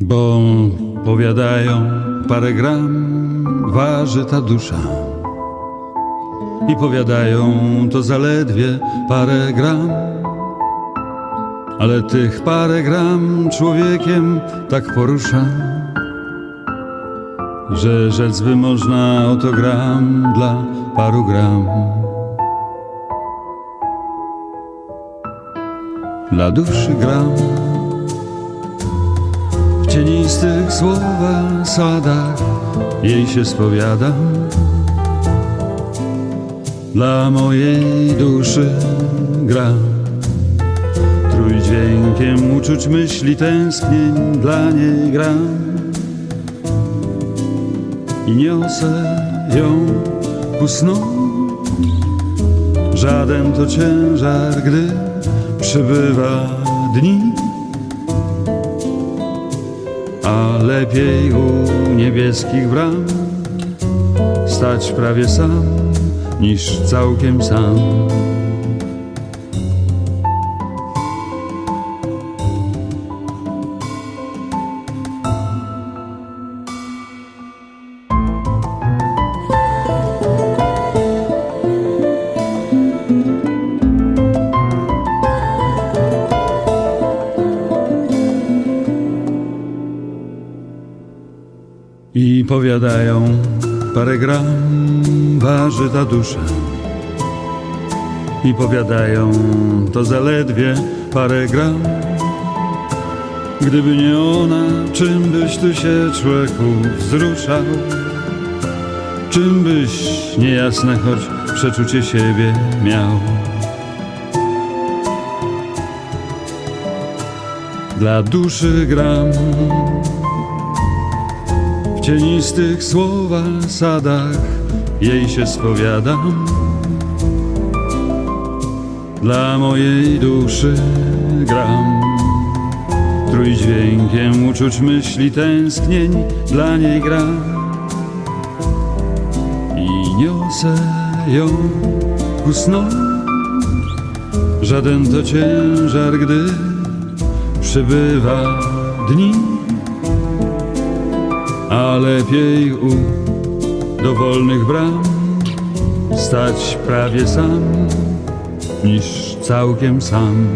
Bo powiadają, parę gram waży ta dusza. I powiadają, to zaledwie parę gram. Ale tych parę gram człowiekiem tak porusza, że rzec by można oto gram dla paru gram. Dla duszy gram cienistych słowa sadach jej się spowiadam. Dla mojej duszy gram trójdźwiękiem uczuć myśli tęsknień dla niej gram i niosę ją ku snu. Żaden to ciężar, gdy przybywa dni, a lepiej u niebieskich bram stać prawie sam niż całkiem sam. I powiadają, parę gram waży ta dusza. I powiadają, to zaledwie parę gram. Gdyby nie ona, czym byś tu się człowieku wzruszał? Czym byś niejasne choć przeczucie siebie miał? Dla duszy gram cienistych słowach sadach jej się spowiadam. Dla mojej duszy gram trójdźwiękiem uczuć myśli tęsknień dla niej gram i niosę ją ku snom. Żaden to ciężar, gdy przybywa dni a lepiej u dowolnych bram stać prawie sam niż całkiem sam.